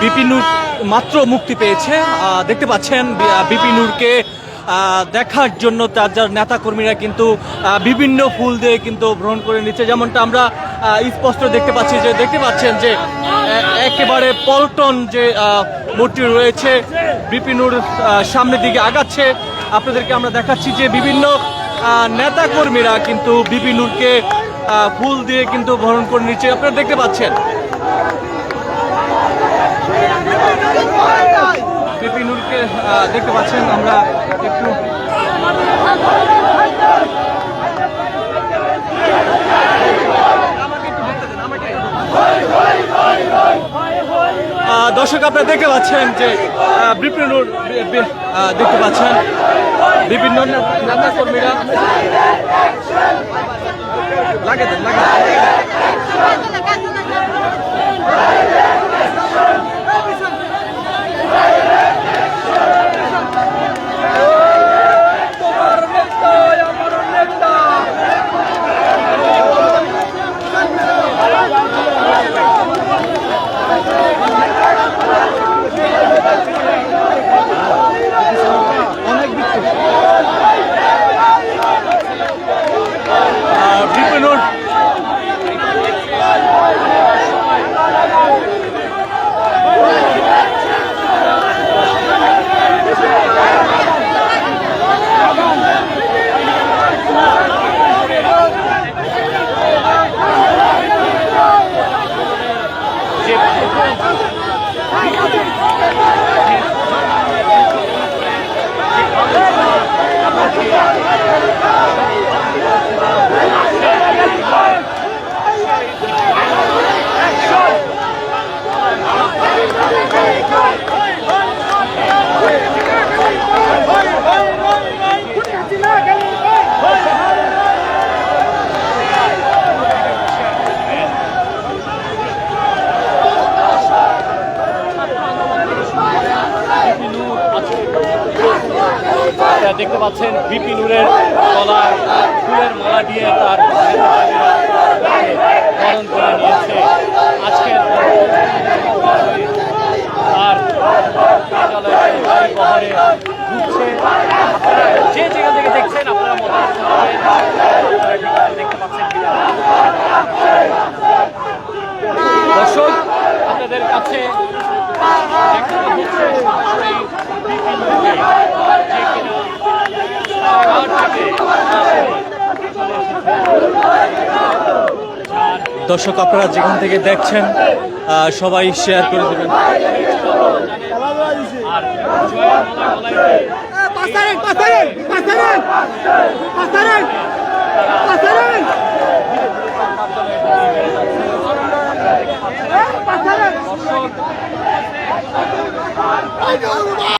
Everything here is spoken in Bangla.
বিপি নূর মাত্র মুক্তি পেয়েছে। দেখতে পাচ্ছেন বিপি নূরকে দেখার জন্য তার যার নেতাকর্মীরা কিন্তু বিভিন্ন ফুল দিয়ে কিন্তু গ্রহণ করে নিচ্ছে। যেমনটা আমরা স্পষ্ট দেখতে পাচ্ছি যে, দেখতে পাচ্ছেন যে একেবারে পল্টন যে মূর্তি রয়েছে বিপিনুর সামনের দিকে আগাচ্ছে। আপনাদেরকে আমরা দেখাচ্ছি যে, বিভিন্ন নেতাকর্মীরা কিন্তু বিপিনুরকে ফুল দিয়ে কিন্তু ভ্রমণ করে নিচ্ছে। আপনারা দেখতে পাচ্ছেন বিপিনুরকে আহ, দেখতে পাচ্ছেন আমরা একটু দর্শক আপনারা দেখতে পাচ্ছেন যে বিপিনুর দেখতে পাচ্ছেন। বিভিন্ন নেতা কর্মীরা। Hey, আপনারা দেখতে পাচ্ছেন বিপি নূরের গলায়, ফুলের মালা দিয়ে তার পালন করে নিয়েছে। আজকের আর কার্যালয়ে ঘুরছে যে জায়গা থেকে দেখছেন, আপনারা মতামত দর্শক আপনারা যেখান থেকে দেখছেন সবাই শেয়ার করে দেবেন।